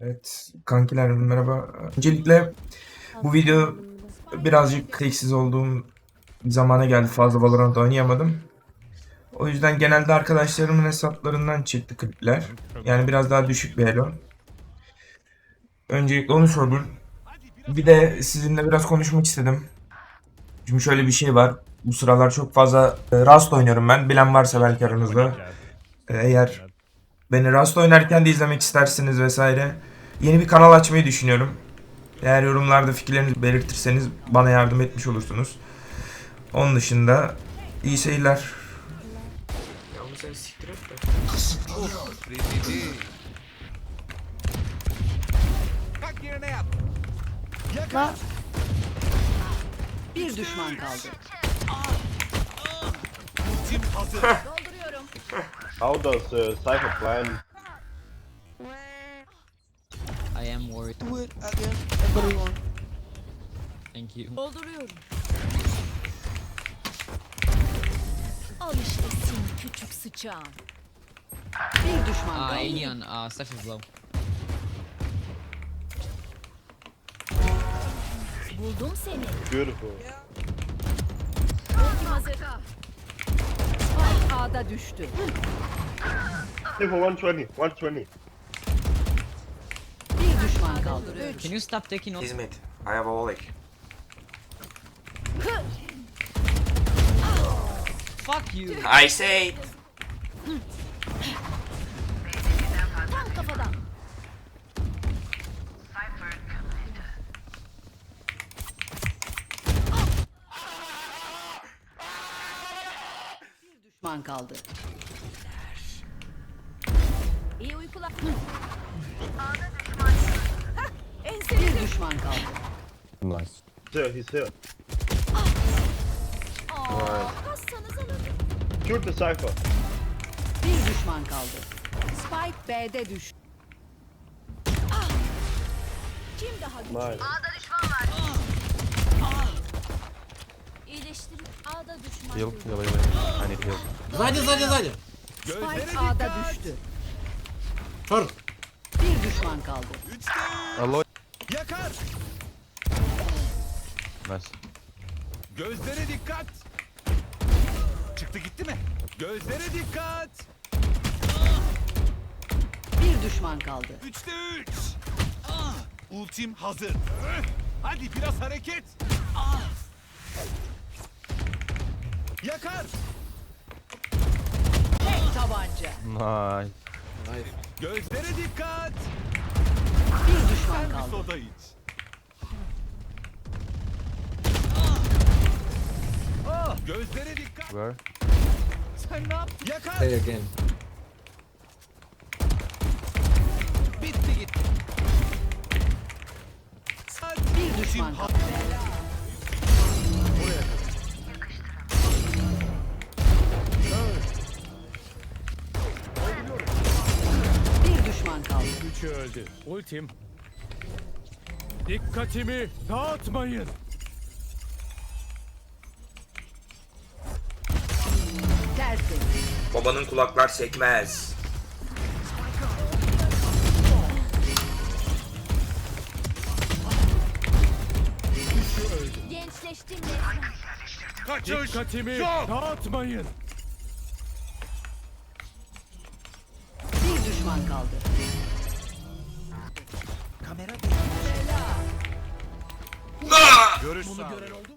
Evet kankiler merhaba. Öncelikle bu video birazcık teksiz olduğum zamana geldi. Fazla Valorant oynayamadım. O yüzden genelde arkadaşlarımın hesaplarından çıktı klipler. Yani biraz daha düşük bir elo. Öncelikle onu söyleyeyim. Bir de sizinle biraz konuşmak istedim. Şimdi şöyle bir şey var. Bu sıralar çok fazla e, Rust oynuyorum ben. Bilen varsa belki aranızda. E, Eğer beni Rust oynarken de izlemek isterseniz vesaire yeni bir kanal açmayı düşünüyorum. Eğer yorumlarda fikirlerinizi belirtirseniz bana yardım etmiş olursunuz. Onun dışında iyi seyirler. Kalk yerine yap. La. Bir düşman kaldı. Tim hazır. How does uh, Cypher plan? I am worried. Do it again, everyone. Thank you. Dolduruyorum. Al işte seni küçük sıçağın. Bir düşman kaldı. Alien, uh, Steph is low. Buldum seni. Beautiful. Ultim hazır. Spike A'da düştü. Cypher 120, 120. Düşman kaldı. Üç. Can you stop taking off? Hizmet. I have a Oleg. Fuck you! I say Tam kafadan. Bir düşman kaldı. İyi uykular. Bir düşman kaldı. Here, he's here. Kassanız alın. Shoot the Cypher. Bir düşman kaldı. Spike B'de düştü. Kim daha güçlü? Nice. İyileştirip A'da düşman. Heal, görüyorum. heal, heal, heal. I need heal. Сзади, сзади, сзади. Gözlere Spike A'da dikkat. düştü. Short. Bir düşman kaldı. Üçte Alloy. yakar. Nice. Gözlere dikkat. Çıktı gitti mi? Gözlere dikkat. Bir düşman kaldı. Üçte üç. Ah, ultim hazır. Hadi biraz hareket. Ah. Yakar. Tek tabanca. Nice. Gözlere dikkat. Bir düşman kaldı. soda iç. Ah, Gözlere dikkat. Where? Sen ne yap? Yakar. again. Bitti gitti. Bir düşman kaldı. Üçü öldü. Ultim. Dikkatimi dağıtmayın. Babanın kulaklar sekmez. Gençleştim resmen. Kaçış. Dikkatimi Yok. dağıtmayın. Bir düşman kaldı. Kamera Görüş Bunu gören oldu mu?